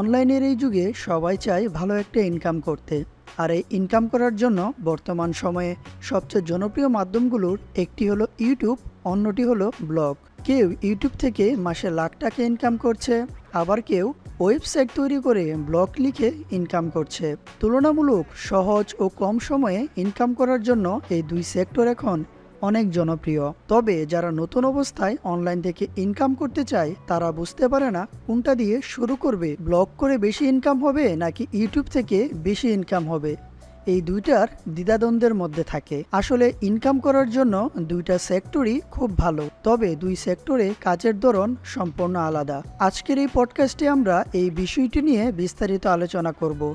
অনলাইনের এই যুগে সবাই চায় ভালো একটা ইনকাম করতে। আর এই ইনকাম করার জন্য বর্তমান সময়ে সবচেয়ে জনপ্রিয় মাধ্যমগুলোর একটি হলো ইউটিউব অন্যটি হলো ব্লগ কেউ ইউটিউব থেকে মাসে লাখ টাকা ইনকাম করছে, আবার কেউ ওয়েবসাইট তৈরি করে ব্লগ লিখে ইনকাম করছে। তুলনামূলক সহজ ও কম সময়ে ইনকাম করার জন্য এই দুই সেক্টর এখন অনেক জনপ্রিয়। তবে যারা নতুন অবস্থায় অনলাইন থেকে ইনকাম করতে চায়, তারা বুঝতে পারে না কোনটা দিয়ে শুরু করবে। ব্লগ করে বেশি ইনকাম হবে নাকি ইউটিউব থেকে বেশি ইনকাম হবে? এই দুইটার দ্বিধাদ্বন্দ্বের মধ্যে থাকে। আসলে ইনকাম করার জন্য দুইটা সেক্টরই খুব ভালো। তবে দুই সেক্টরে কাজের ধরন সম্পূর্ণ আলাদা। আজকের এই পডকাস্টে আমরা এই বিষয়টি নিয়ে বিস্তারিত আলোচনা করব।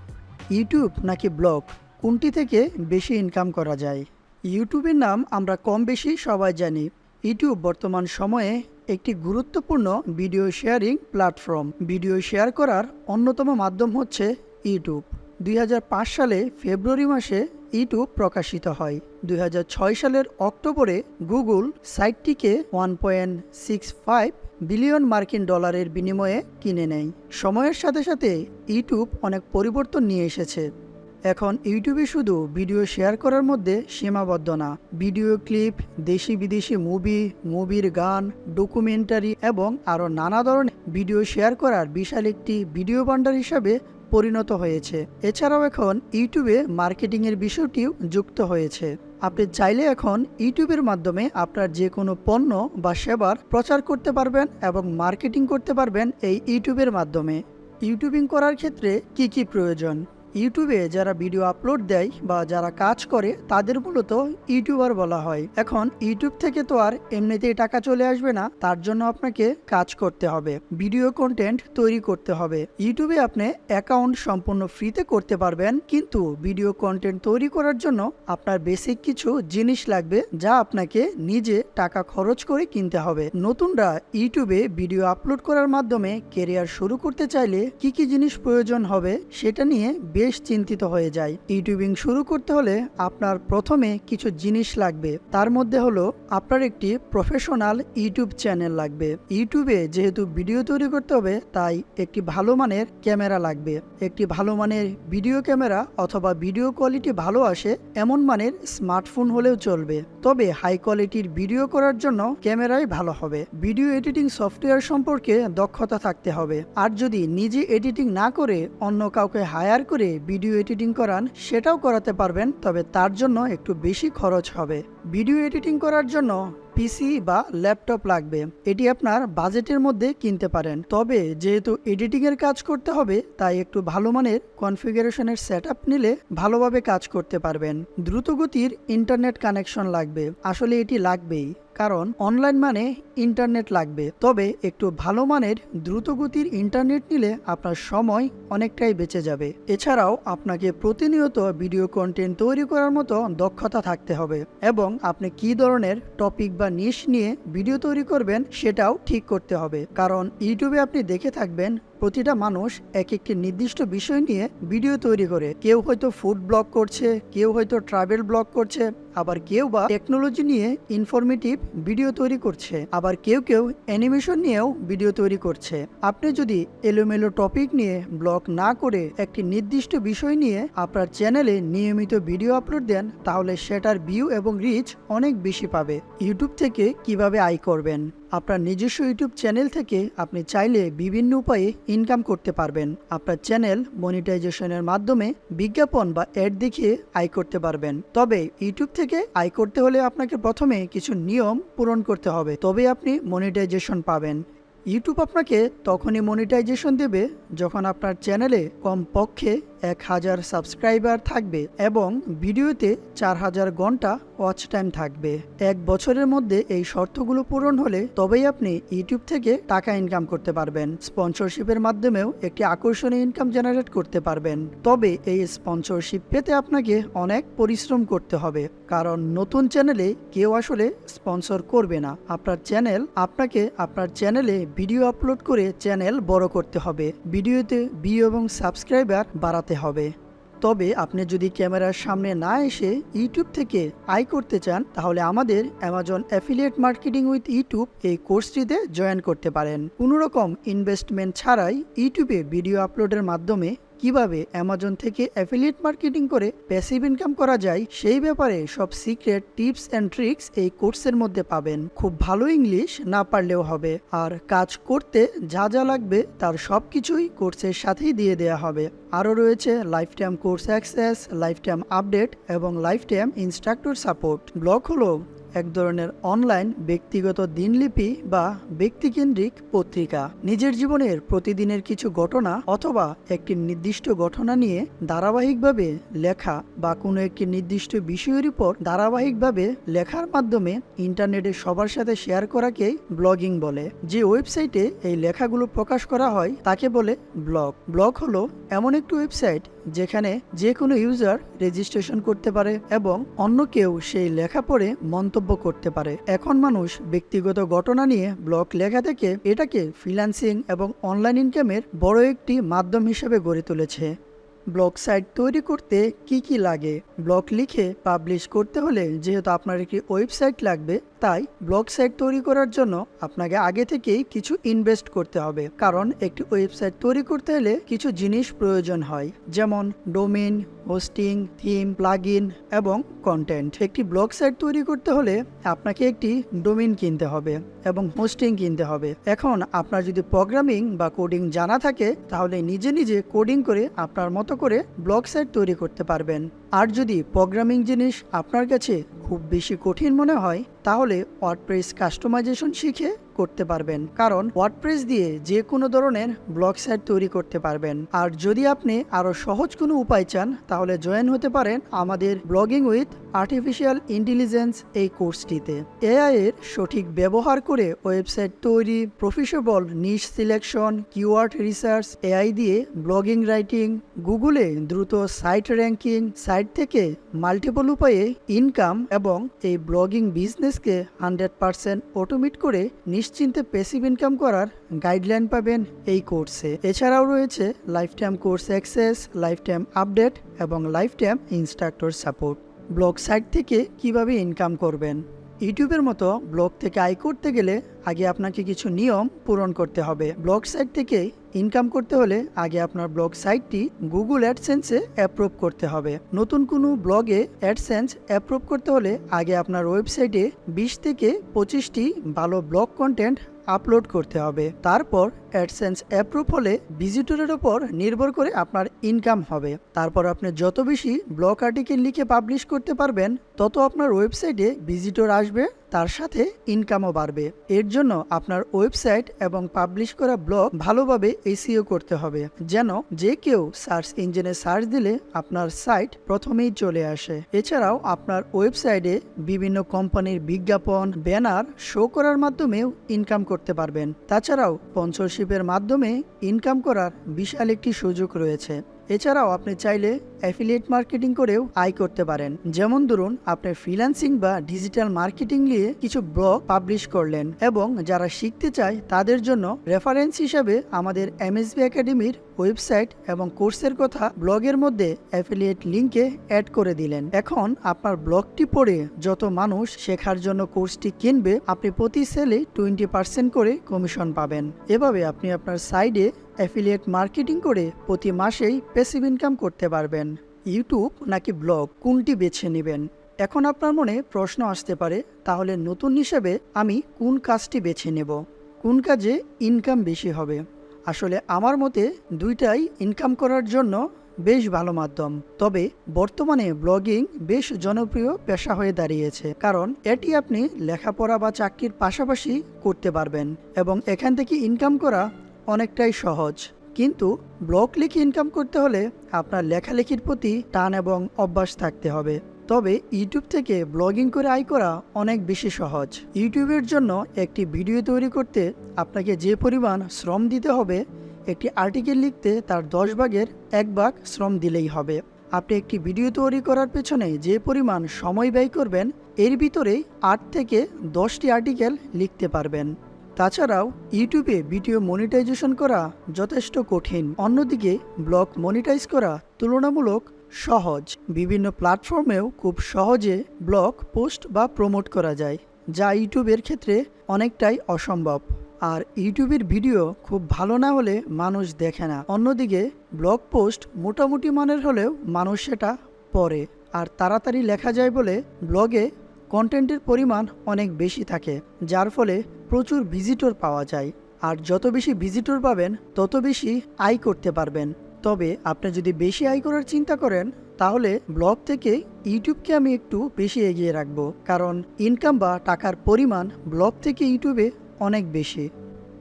ইউটিউব নাকি ব্লগ কোনটি থেকে বেশি ইনকাম করা যায়? ইউটিউবের নাম আমরা কম বেশি সবাই জানি। ইউটিউব বর্তমান সময়ে একটি গুরুত্বপূর্ণ video sharing platform. Video share করার অন্যতম মাধ্যম হচ্ছে ইউটিউব। দুই হাজার পাঁচ সালে ফেব্রুয়ারি মাসে ইউটিউব প্রকাশিত হয়। দুই হাজার ছয় সালের অক্টোবরে Google সাইটটিকে one point six five billion মার্কিন ডলারের বিনিময়ে কিনে নেয়। সময়ের সাথে সাথে ইউটিউব অনেক পরিবর্তন নিয়ে এসেছে। এখন ইউটিউবে শুধু ভিডিও শেয়ার করার মধ্যে সীমাবদ্ধ না। ভিডিও ক্লিপ, দেশি বিদেশি মুভি, মুভির গান, ডকুমেন্টারি এবং আরও নানা ধরনের ভিডিও শেয়ার করার বিশাল একটি ভিডিও ভান্ডার হিসাবে পরিণত হয়েছে। এছাড়াও এখন ইউটিউবে মার্কেটিংয়ের বিষয়টিও যুক্ত হয়েছে। আপনি চাইলে এখন ইউটিউবের মাধ্যমে আপনার যে কোনো পণ্য বা সেবার প্রচার করতে পারবেন এবং মার্কেটিং করতে পারবেন এই ইউটিউবের মাধ্যমে। ইউটিউবিং করার ক্ষেত্রে কি কি প্রয়োজন? ইউটিউবে যারা ভিডিও আপলোড দেয় বা যারা কাজ করে, তাদের মূলত ইউটিউবার বলা হয়। এখন ইউটিউব থেকে তো আর এমনিতেই টাকা চলে আসবে না, তার জন্য আপনাকে কাজ করতে হবে। ভিডিও কন্টেন্ট তৈরি করতে হবে। ইউটিউবে আপনি অ্যাকাউন্ট সম্পূর্ণ ফ্রিতে করতে পারবেন, কিন্তু ভিডিও কন্টেন্ট তৈরি করার জন্য আপনার বেসিক কিছু জিনিস লাগবে, যা আপনাকে নিজে টাকা খরচ করে কিনতে হবে। নতুনরা ইউটিউবে ভিডিও আপলোড করার মাধ্যমে কেরিয়ার শুরু করতে চাইলে কি কি জিনিস প্রয়োজন হবে, সেটা নিয়ে বেশ চিন্তিত হয়ে যায়। ইউটিউবিং শুরু করতে হলে আপনার প্রথমে কিছু জিনিস লাগবে। তার মধ্যে হলো আপনার একটি প্রফেশনাল ইউটিউব চ্যানেল লাগবে। ইউটিউবে যেহেতু ভিডিও তৈরি করতে হবে, তাই একটি ভালো মানের ক্যামেরা লাগবে। একটি ভালো মানের ভিডিও ক্যামেরা অথবা ভিডিও কোয়ালিটি ভালো আসে, এমন মানের স্মার্টফোন হলেও চলবে। তবে হাই কোয়ালিটির ভিডিও করার জন্য ক্যামেরাই ভালো হবে। ভিডিও এডিটিং সফটওয়্যার সম্পর্কে দক্ষতা থাকতে হবে। আর যদি নিজে এডিটিং না করে অন্য কাউকে হায়ার করে ভিডিও এডিটিং করান, সেটাও করাতে পারবেন, তবে তার জন্য একটু বেশি খরচ হবে। ভিডিও এডিটিং করার জন্য পিসি বা ল্যাপটপ লাগবে। এটি আপনার বাজেটের মধ্যে কিনতে পারেন। তবে যেহেতু এডিটিংয়ের কাজ করতে হবে, তাই একটু ভালো মানের কনফিগারেশনের সেট নিলে ভালোভাবে কাজ করতে পারবেন। দ্রুতগতির ইন্টারনেট কানেকশন লাগবে। আসলে এটি লাগবেই। কারণ অনলাইন মানে ইন্টারনেট লাগবে। তবে একটু ভালো মানের দ্রুতগতির ইন্টারনেট নিলে আপনার সময় অনেকটাই বেঁচে যাবে। এছাড়াও আপনাকে প্রতিনিয়ত ভিডিও কন্টেন্ট তৈরি করার মতো দক্ষতা থাকতে হবে এবং আপনি কি ধরনের টপিক বা নিশ নিয়ে ভিডিও তৈরি করবেন সেটাও ঠিক করতে হবে। কারণ ইউটিউবে আপনি দেখে থাকবেন প্রতিটা মানুষ এক একটি নির্দিষ্ট বিষয় নিয়ে ভিডিও তৈরি করে। কেউ হয়তো ফুড ব্লগ করছে, কেউ হয়তো ট্রাভেল ব্লগ করছে, আবার কেউ বা টেকনোলজি নিয়ে ইনফরমেটিভ ভিডিও তৈরি করছে, আবার কেউ কেউ অ্যানিমেশন নিয়েও ভিডিও তৈরি করছে। আপনি যদি এলোমেলো টপিক নিয়ে ব্লগ না করে একটি নির্দিষ্ট বিষয় নিয়ে আপনার চ্যানেলে নিয়মিত ভিডিও আপলোড দেন, তাহলে সেটার ভিউ এবং রিচ অনেক বেশি পাবে। ইউটিউব থেকে কীভাবে আয় করবেন? আপনার নিজস্ব ইউটিউব চ্যানেল থেকে আপনি চাইলে বিভিন্ন উপায়ে ইনকাম করতে পারবেন। আপনার চ্যানেল মনিটাইজেশনের মাধ্যমে বিজ্ঞাপন বা অ্যাড দেখিয়ে আয় করতে পারবেন। তবে ইউটিউব থেকে আয় করতে হলে আপনাকে প্রথমে কিছু নিয়ম পূরণ করতে হবে। তবে আপনি মনিটাইজেশন পাবেন। ইউটিউব আপনাকে তখনই মনিটাইজেশন দেবে যখন আপনার চ্যানেলে কমপক্ষে এক হাজার সাবস্ক্রাইবার থাকবে এবং ভিডিওতে চার হাজার ঘণ্টা ওয়াচ টাইম থাকবে। এক বছরের মধ্যে এই শর্তগুলো পূরণ হলে তবেই আপনি ইউটিউব থেকে টাকা ইনকাম করতে পারবেন। স্পন্সরশিপের মাধ্যমেও একটি আকর্ষণীয় ইনকাম জেনারেট করতে পারবেন। তবে এই স্পন্সরশিপ পেতে আপনাকে অনেক পরিশ্রম করতে হবে, কারণ নতুন চ্যানেলে কেউ আসলে স্পন্সর করবে না। আপনার চ্যানেল, আপনাকে আপনার চ্যানেলে ভিডিও আপলোড করে চ্যানেল বড় করতে হবে। ভিডিওতে ভিউ এবং সাবস্ক্রাইবার বাড়াতে হবে। তবে আপনি যদি ক্যামেরার সামনে না এসে ইউটিউব থেকে আয় করতে চান, তাহলে আমাদের Amazon affiliate marketing with YouTube এই কোর্সটিতে জয়েন করতে পারেন। কোনো রকম ইনভেস্টমেন্ট ছাড়াই ইউটিউবে ভিডিও আপলোডের মাধ্যমে কীভাবে অ্যামাজন থেকে অ্যাফিলিয়েট মার্কেটিং করে প্যাসিভ ইনকাম করা যায়, সেই ব্যাপারে সব সিক্রেট টিপস অ্যান্ড ট্রিক্স এই কোর্সের মধ্যে পাবেন। খুব ভালো ইংলিশ না পারলেও হবে। আর কাজ করতে যা যা লাগবে তার সব কিছুই কোর্সের সাথেই দিয়ে দেওয়া হবে। আরও রয়েছে lifetime course access lifetime update এবং lifetime instructor support blog হলো এক ধরনের অনলাইন ব্যক্তিগত দিনলিপি বা ব্যক্তিকেন্দ্রিক পত্রিকা। নিজের জীবনের প্রতিদিনের কিছু ঘটনা অথবা একটি নির্দিষ্ট ঘটনা নিয়ে ধারাবাহিকভাবে লেখা বা কোনো একটি নির্দিষ্ট বিষয়ের উপর ধারাবাহিকভাবে লেখার মাধ্যমে ইন্টারনেটে সবার সাথে শেয়ার করাকেই ব্লগিং বলে। যে ওয়েবসাইটে এই লেখাগুলো প্রকাশ করা হয় তাকে বলে ব্লগ ব্লগ হলো এমন একটি ওয়েবসাইট যেখানে যে কোনো ইউজার রেজিস্ট্রেশন করতে পারে এবং অন্য কেউ সেই লেখা পড়ে মন্তব্য করতে পারে। এখন মানুষ ব্যক্তিগত ঘটনা নিয়ে ব্লগ লেখা থেকে এটাকে ফ্রিল্যান্সিং এবং অনলাইন ইনকামের বড় একটি মাধ্যম হিসেবে গড়ে তুলেছে। ব্লগ সাইট তৈরি করতে কি কি লাগে? ব্লগ লিখে পাবলিশ করতে হলে যেহেতু আপনার একটি ওয়েবসাইট লাগবে, তাই ব্লগ সাইট তৈরি করার জন্য আপনাকে আগে থেকেই কিছু ইনভেস্ট করতে হবে। কারণ একটি ওয়েবসাইট তৈরি করতে হলে কিছু জিনিস প্রয়োজন হয়, যেমন ডোমেন, হোস্টিং, থিম, প্লাগইন এবং কন্টেন্ট। একটি ব্লগ সাইট তৈরি করতে হলে আপনাকে একটি ডোমেন কিনতে হবে এবং হোস্টিং কিনতে হবে। এখন আপনার যদি প্রোগ্রামিং বা কোডিং জানা থাকে, তাহলে নিজে নিজে কোডিং করে আপনার মতো করে ব্লগ সাইট তৈরি করতে পারবেন। আর যদি প্রোগ্রামিং জিনিস আপনার কাছে খুব বেশি কঠিন মনে হয় তাহলে ওয়ার্ডপ্রেস কাস্টমাইজেশন শিখে করতে পারবেন। কারণ ওয়ার্ডপ্রেস দিয়ে যে কোনো ধরনের ব্লগ সাইট তৈরি করতে পারবেন। আর যদি আপনি আরও সহজ কোনো উপায় চান, তাহলে জয়েন হতে পারেন আমাদের ব্লগিং উইথ আর্টিফিশিয়াল ইন্টেলিজেন্স এই কোর্সটিতে এআই এর সঠিক ব্যবহার করে ওয়েবসাইট তৈরি profitable niche selection keyword research AI দিয়ে ব্লগিং রাইটিং গুগলে দ্রুত সাইট র্যাঙ্কিং সাইট থেকে মাল্টিপল উপায়ে ইনকাম এবং এই ব্লগিং বিজনেসকে হান্ড্রেড পারসেন্ট অটোমেট করে নিশ্চিন্তে পেসিভ ইনকাম করার গাইডলাইন পাবেন এই কোর্সে। এছাড়াও রয়েছে lifetime course access lifetime update এবং lifetime instructor support blog site থেকে কীভাবে ইনকাম করবেন? ইউটিউবের মতো ব্লগ থেকে আয় করতে গেলে আগে আপনাকে কিছু নিয়ম পূরণ করতে হবে। ব্লগ সাইট থেকে ইনকাম করতে হলে আগে আপনার ব্লগ সাইটটি গুগল অ্যাডসেন্সে অ্যাপ্রুভ করতে হবে। নতুন কোনো ব্লগে অ্যাডসেন্স অ্যাপ্রুভ করতে হলে আগে আপনার ওয়েবসাইটে বিশ থেকে পঁচিশটি ভালো ব্লগ কন্টেন্ট আপলোড করতে হবে। তারপর অ্যাডসেন্স অ্যাপ্রুভ হলে ভিজিটরের ওপর নির্ভর করে আপনার ইনকাম হবে। তারপর আপনি যত বেশি ব্লগ আর্টিকেল লিখে পাবলিশ করতে পারবেন, তত আপনার ওয়েবসাইটে ভিজিটর আসবে, তার সাথে ইনকামও বাড়বে। এর জন্য আপনার ওয়েবসাইট এবং পাবলিশ করা ব্লগ ভালোভাবে এসিও করতে হবে, যেন যে কেউ সার্চ ইঞ্জিনে সার্চ দিলে আপনার সাইট প্রথমেই চলে আসে। এছাড়াও আপনার ওয়েবসাইটে বিভিন্ন কোম্পানির বিজ্ঞাপন ব্যানার শো করার মাধ্যমেও ইনকাম করতে পারবেন। তাছাড়াও স্পন্সরশিপের মাধ্যমে ইনকাম করার বিশাল একটি সুযোগ রয়েছে। এছাড়াও আপনি চাইলে অ্যাফিলিয়েট মার্কেটিং করেও আয় করতে পারেন। যেমন ধরুন, আপনি ফ্রিল্যান্সিং বা ডিজিটাল মার্কেটিং নিয়ে কিছু ব্লগ পাবলিশ করলেন এবং যারা শিখতে চায় তাদের জন্য রেফারেন্স হিসাবে আমাদের এমএসবি একাডেমির ওয়েবসাইট এবং কোর্সের কথা ব্লগের মধ্যে অ্যাফিলিয়েট লিঙ্কে অ্যাড করে দিলেন। এখন আপনার ব্লগটি পড়ে যত মানুষ শেখার জন্য কোর্সটি কিনবে, আপনি প্রতি সেলে টোয়েন্টি পার্সেন্ট করে কমিশন পাবেন। এভাবে আপনি আপনার সাইডে অ্যাফিলিয়েট মার্কেটিং করে প্রতি মাসেই প্যাসিভ ইনকাম করতে পারবেন। ইউটিউব নাকি ব্লগ, কোনটি বেছে নেবেন? এখন আপনার মনে প্রশ্ন আসতে পারে, তাহলে নতুন হিসেবে আমি কোন কাজটি বেছে নেব? কোন কাজে ইনকাম বেশি হবে? আসলে আমার মতে দুইটাই ইনকাম করার জন্য বেশ ভালো মাধ্যম। তবে বর্তমানে ব্লগিং বেশ জনপ্রিয় পেশা হয়ে দাঁড়িয়েছে, কারণ এটি আপনি লেখাপড়া বা চাকরির পাশাপাশি করতে পারবেন এবং এখান থেকে ইনকাম করা অনেকটাই সহজ। কিন্তু ব্লগ লিখে ইনকাম করতে হলে আপনার লেখালেখির প্রতি টান এবং অভ্যাস থাকতে হবে। তবে ইউটিউব থেকে ব্লগিং করে আয় করা অনেক বেশি সহজ। ইউটিউবের জন্য একটি ভিডিও তৈরি করতে আপনাকে যে পরিমাণ শ্রম দিতে হবে, একটি আর্টিকেল লিখতে তার দশ ভাগের এক ভাগ শ্রম দিলেই হবে। আপনি একটি ভিডিও তৈরি করার পেছনে যে পরিমাণ সময় ব্যয় করবেন, এর ভিতরেই আট থেকে দশটি আর্টিকেল লিখতে পারবেন। তাছাড়াও, ইউটিউবে ভিডিও মনিটাইজেশন করা যথেষ্ট কঠিন। অন্যদিকে, ব্লগ মনিটাইজ করা তুলনামূলক সহজ। বিভিন্ন প্ল্যাটফর্মেও খুব সহজে ব্লগ পোস্ট বা প্রমোট করা যায়, যা ইউটিউবের ক্ষেত্রে অনেকটাই অসম্ভব। আর ইউটিউবের ভিডিও খুব ভালো না হলে মানুষ দেখে না। অন্যদিকে, ব্লগ পোস্ট মোটামুটি মানের হলেও মানুষ সেটা পড়ে। আর তাড়াতাড়ি লেখা যায় বলে ব্লগে কন্টেন্টের পরিমাণ অনেক বেশি থাকে, যার ফলে প্রচুর ভিজিটর পাওয়া যায়। আর যত বেশি ভিজিটর পাবেন, তত বেশি আয় করতে পারবেন। তবে আপনি যদি বেশি আয় করার চিন্তা করেন, তাহলে ব্লগ থেকে ইউটিউবকে আমি একটু বেশি এগিয়ে রাখব। কারণ ইনকাম বা টাকার পরিমাণ ব্লগ থেকে ইউটিউবে অনেক বেশি।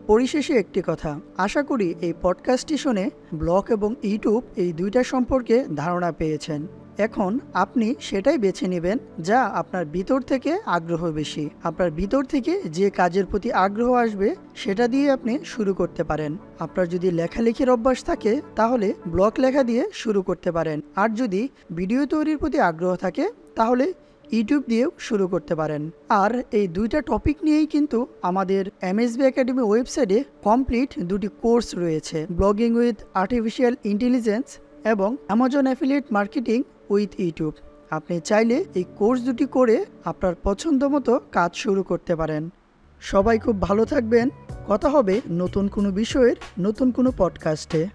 পরিশেষে একটি কথা, আশা করি এই পডকাস্টটি শুনে ব্লগ এবং ইউটিউব এই দুইটা সম্পর্কে ধারণা পেয়েছেন। এখন আপনি সেটাই বেছে নেবেন যা আপনার ভিতর থেকে আগ্রহ বেশি। আপনার ভিতর থেকে যে কাজের প্রতি আগ্রহ আসবে, সেটা দিয়ে আপনি শুরু করতে পারেন। আপনার যদি লেখালেখির অভ্যাস থাকে, তাহলে ব্লগ লেখা দিয়ে শুরু করতে পারেন। আর যদি ভিডিও তৈরির প্রতি আগ্রহ থাকে, তাহলে ইউটিউব দিয়েও শুরু করতে পারেন। আর এই দুইটা টপিক নিয়েই কিন্তু আমাদের এমএসবি একাডেমি ওয়েবসাইটে কমপ্লিট দুটি কোর্স রয়েছে। ব্লগিং উইথ আর্টিফিশিয়াল ইন্টেলিজেন্স এবং Amazon affiliate marketing with YouTube আপনি চাইলে এই কোর্স দুটি করে আপনার পছন্দ মতো কাজ শুরু করতে পারেন। সবাই খুব ভালো থাকবেন। কথা হবে নতুন কোনো বিষয়ের নতুন কোনো পডকাস্টে